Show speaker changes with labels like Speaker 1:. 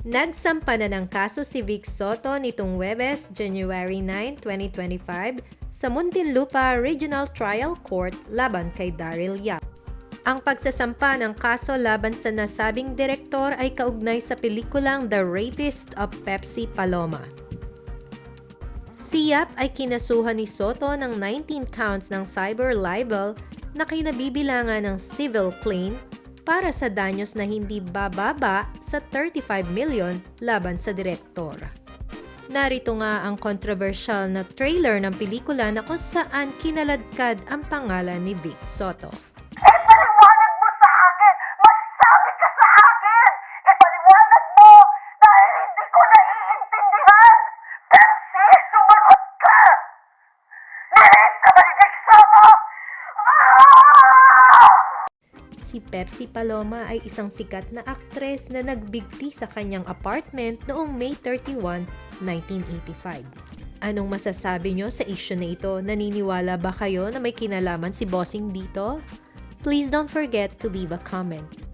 Speaker 1: Nagsampa na ng kaso si Vic Soto nitong Webes, January 9, 2025 sa Muntinlupa Regional Trial Court laban kay Daryl Yap. Ang pagsasampa ng kaso laban sa nasabing direktor ay kaugnay sa pelikulang The Rapist of Pepsi Paloma. Si Yap ay kinasuhan ni Soto ng 19 counts ng cyber libel na kinabibilangan ng civil claim para sa danyos na hindi bababa sa 35 million laban sa direktor. Narito nga ang controversial na trailer ng pelikula na kung saan kinaladkad ang pangalan ni Vic Soto. Si Pepsi Paloma ay isang sikat na aktres na nagbigti sa kanyang apartment noong May 31, 1985. Anong masasabi nyo sa issue na ito? Naniniwala ba kayo na may kinalaman si Bossing dito? Please don't forget to leave a comment.